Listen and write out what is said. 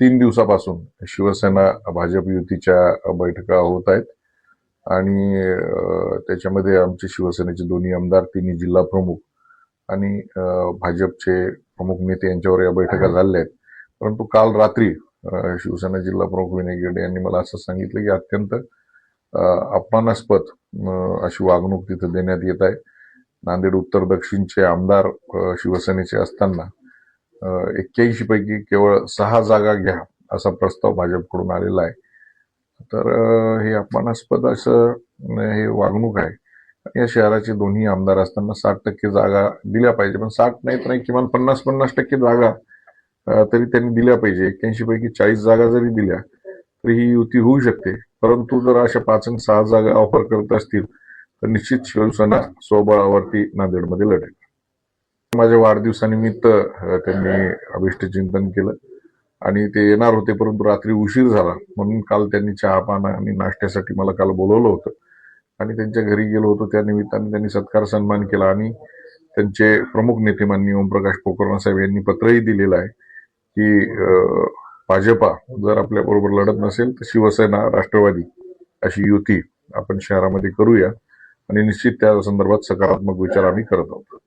तीन दिवसापासून शिवसेना भाजप युतीच्या बैठका होत आहेत. आणि त्याच्यामध्ये आमचे शिवसेनेचे दोन्ही आमदार तिन्ही जिल्हा प्रमुख आणि भाजपचे प्रमुख नेते यांच्यावर या बैठका झालेल्या आहेत. परंतु काल रात्री शिवसेना जिल्हा प्रमुख विनय गिरडे यांनी मला असं सांगितलं की अत्यंत अपमानास्पद अशी वागणूक तिथं देण्यात येत आहे. नांदेड उत्तर दक्षिणचे आमदार शिवसेनेचे असताना एक्क्याऐंशी पैकी केवळ सहा जागा घ्या असा प्रस्ताव भाजपकडून आलेला आहे. तर हे अपमानास्पद असं हे वागणूक आहे. या शहराचे दोन्ही आमदार असताना साठ टक्के जागा दिल्या पाहिजे पण साठ नाही तर नाही किमान पन्नास पन्नास टक्के जागा तरी त्यांनी दिल्या पाहिजे. एक्क्याऐंशी पैकी चाळीस जागा जरी दिल्या तरी ही युती होऊ शकते. परंतु जर अशा पाच आणि सहा जागा ऑफर करत असतील तर निश्चित शिवसेना स्वबळावरती नांदेडमध्ये लढेल. माझ्या वाढदिवसानिमित्त त्यांनी अभिष्ट चिंतन केलं. आणि ते येणार होते परंतु रात्री उशीर झाला. म्हणून काल त्यांनी चहा पाना आणि नाश्त्यासाठी मला काल बोलवलं होतं. आणि त्यांच्या घरी गेलो होतो. त्या निमित्ताने त्यांनी सत्कार सन्मान केला आणि त्यांचे प्रमुख नेते माननीय ओमप्रकाश पोकर्णा साहेब यांनी पत्रही दिलेलं आहे की भाजपा जर आपल्या बरोबर लढत नसेल तर शिवसेना राष्ट्रवादी अशी युती आपण शहरामध्ये करूया. आणि निश्चित त्या संदर्भात सकारात्मक विचार आम्ही करत आहोत.